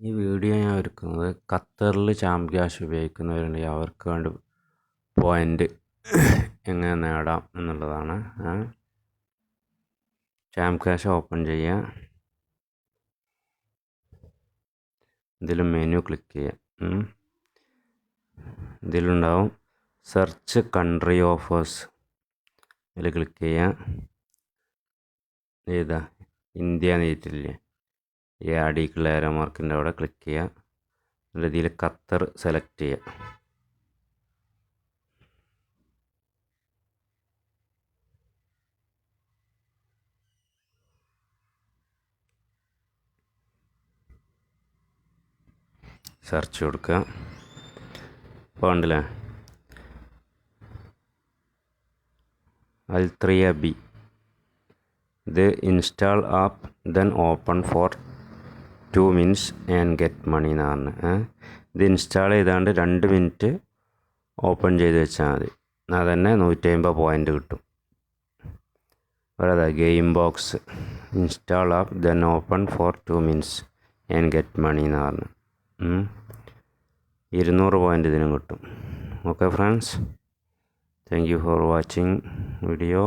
ഈ വീഡിയോ ഞാൻ ഒരുക്കുന്നത് ഖത്തറിൽ ചാമ്പ് ക്യാഷ് ഉപയോഗിക്കുന്നവരുണ്ടെങ്കിൽ അവർക്ക് വേണ്ടി പോയിന്റ് എങ്ങനെ നേടാം എന്നുള്ളതാണ്. ചാമ്പ് ക്യാഷ് ഓപ്പൺ ചെയ്യുക ഇതിൽ മെനു ക്ലിക്ക് ചെയ്യുക ഇതിലുണ്ടാവും സെർച്ച് കൺട്രി ഓഫേഴ്സ് ഇതിൽ ക്ലിക്ക് ചെയ്യുക ഏതാ ഇന്ത്യ നീറ്റില്ലേ ഈ അടിക്കുള്ള ഏരോ മാർക്കിന്റെ അവിടെ ക്ലിക്ക് ചെയ്യുക. എന്നിട്ട് ഇതിൽ ഖത്തർ സെലക്ട് ചെയ്യുക. സെർച്ച് കൊടുക്കുക. ഇപ്പോൾ ഉണ്ടല്ലേ അൽത്രിയ ബി. ഇത് install app then open for two minutes and get money എന്ന് പറഞ്ഞ് ഇത് ഇൻസ്റ്റാൾ ചെയ്താണ്ട് രണ്ട് മിനിറ്റ് ഓപ്പൺ ചെയ്ത് വെച്ചാൽ മതി. എന്നാൽ തന്നെ നൂറ്റി അമ്പത് പോയിന്റ് കിട്ടും. വേറെ game box install app then open for two minutes and get money എന്ന് പറഞ്ഞു. ഇരുന്നൂറ് പോയിന്റ് ഇതിനും കിട്ടും. Okay friends thank you for watching video